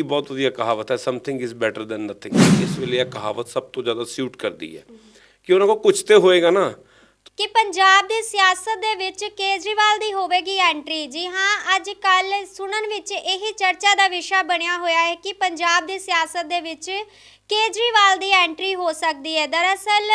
ਇਹ ਬਹੁਤ ਵਧੀਆ ਕਹਾਵਤ ਹੈ something is better than nothing ਇਸ ਵੇਲੇ ਇਹ ਕਹਾਵਤ ਸਭ ਤੋਂ ਜ਼ਿਆਦਾ ਸਿਊਟ ਕਰਦੀ ਹੈ। ਕਿ ਉਹਨਾਂ ਕੋਲ ਕੁਝ ਤੇ ਹੋਏਗਾ ਨਾ। ਕਿ ਪੰਜਾਬ ਦੀ ਸਿਆਸਤ ਦੇ ਵਿੱਚ ਕੇਜਰੀਵਾਲ ਦੀ ਹੋਵੇਗੀ ਐਂਟਰੀ ਜੀ ਹਾਂ, ਅੱਜ ਕੱਲ ਸੁਣਨ ਵਿੱਚ ਇਹੀ ਚਰਚਾ ਦਾ ਵਿਸ਼ਾ ਬਣਿਆ ਹੋਇਆ ਹੈ ਕਿ ਪੰਜਾਬ ਦੀ ਸਿਆਸਤ ਦੇ ਵਿੱਚ ਕੇਜਰੀਵਾਲ ਦੀ ਐਂਟਰੀ ਹੋ ਸਕਦੀ ਹੈ। ਦਰਅਸਲ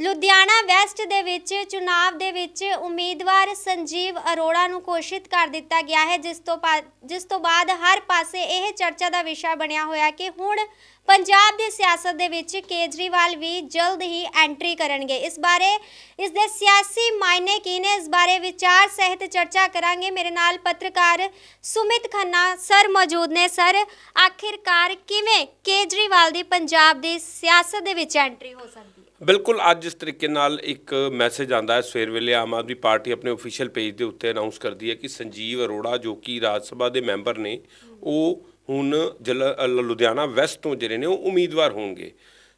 ਲੁਧਿਆਣਾ ਵੈਸਟ ਦੇ ਵਿੱਚ, ਚੁਣਾਵ ਦੇ ਵਿੱਚ ਉਮੀਦਵਾਰ ਸੰਜੀਵ ਅਰੋੜਾ ਨੂੰ ਘੋਸ਼ਿਤ ਕਰ ਦਿੱਤਾ ਗਿਆ ਹੈ, ਜਿਸ ਤੋਂ ਪਾ- ਜਿਸ ਤੋਂ ਬਾਅਦ ਹਰ ਪਾਸੇ ਇਹ ਚਰਚਾ ਦਾ ਵਿਸ਼ਾ ਬਣਿਆ ਹੋਇਆ ਕਿ ਹੁਣ ਪੰਜਾਬ ਦੀ ਸਿਆਸਤ ਦੇ ਵਿੱਚ ਕੇਜਰੀਵਾਲ ਵੀ ਜਲਦ ਹੀ ਐਂਟਰੀ ਕਰਨਗੇ। ਇਸ ਬਾਰੇ, ਇਸ ਦੇ ਸਿਆਸੀ ਮਾਇਨੇ ਕੀ ਨੇ? ਇਸ ਬਾਰੇ ਵਿਚਾਰ ਸਹਿਤ ਚਰਚਾ ਕਰਾਂਗੇ। ਮੇਰੇ ਨਾਲ ਪੱਤਰਕਾਰ ਸੁਮਿਤ ਖੰਨਾ ਸਰ ਮੌਜੂਦ ਨੇ। ਸਰ, ਆਖਿਰਕਾਰ ਕਿਵੇਂ ਕੇਜਰੀਵਾਲ ਦੀ ਪੰਜਾਬ ਦੀ ਸਿਆਸਤ ਦੇ ਵਿੱਚ ਐਂਟਰੀ ਹੋ ਸਕਦੀ ਹੈ? ਬਿਲਕੁਲ ਅੱਜ ਇਸ ਤਰੀਕੇ ਨਾਲ ਇੱਕ ਮੈਸੇਜ ਆਂਦਾ ਹੈ। ਸਵੇਰ ਵੇਲੇ ਆਮ ਆਦਮੀ ਪਾਰਟੀ ਆਪਣੇ ਅਫੀਸ਼ੀਅਲ ਪੇਜ ਦੇ ਉੱਤੇ ਅਨਾਉਂਸ ਕਰਦੀ ਹੈ ਕਿ ਸੰਜੀਵ ਅਰੋੜਾ ਜੋ ਕਿ ਰਾਜ ਸਭਾ ਦੇ ਮੈਂਬਰ ਨੇ, ਉਹ ਹੁਣ ਜਲ ਲੁਧਿਆਣਾ ਵੈਸਟ ਤੋਂ ਜਿਹੜੇ ਨੇ, ਉਹ ਉਮੀਦਵਾਰ ਹੋਣਗੇ।